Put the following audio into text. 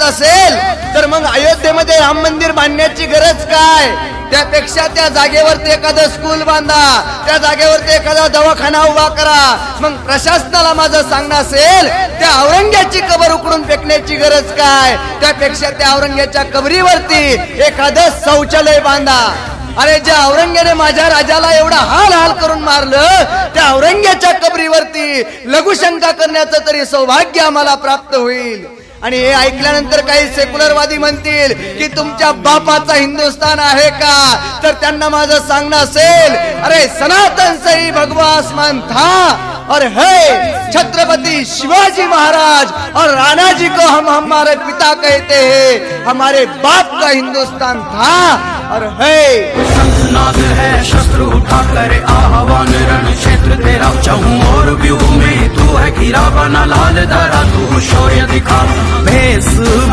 वाटत असेल तर मग अयोध्येमध्ये राम मंदिर बांधण्याची गरज काय? त्यापेक्षा त्या जागेवरती एखादं स्कूल बांधा त्या जागेवरती एखादा दवाखाना उभा करा. मग प्रशासनाला माझं सांगणं असेल त्या औरंग्याची कबर उकडून फेकण्याची गरज काय? त्यापेक्षा त्या औरंग्याच्या कबरीवरती एखादं शौचालय बांधा. अरे ज्या औरंग्याने माझ्या राजाला एवढा हाल हाल करून मारलं औरंग्याच्या कबरीवरती लघुशंका करण्याचं तरी सौभाग्य आम्हाला प्राप्त होईल. आणि हे ऐकल्यानंतर काही सेक्युलरवादी म्हणतील की तुमच्या बापाचा हिंदुस्थान आहे का? तर त्यांना माझं सांगणं असेल अरे सनातन सई भगवास मन था और है छत्रपति शिवाजी महाराज और राणा जी को हम हमारे पिता कहते हैं हमारे बाप का हिंदुस्तान था और है। शंखनाद है शस्त्र उठा कर चहु और व्यूह में तू है गिरा बना लाल दरा तू शौर्य दिखा। भेस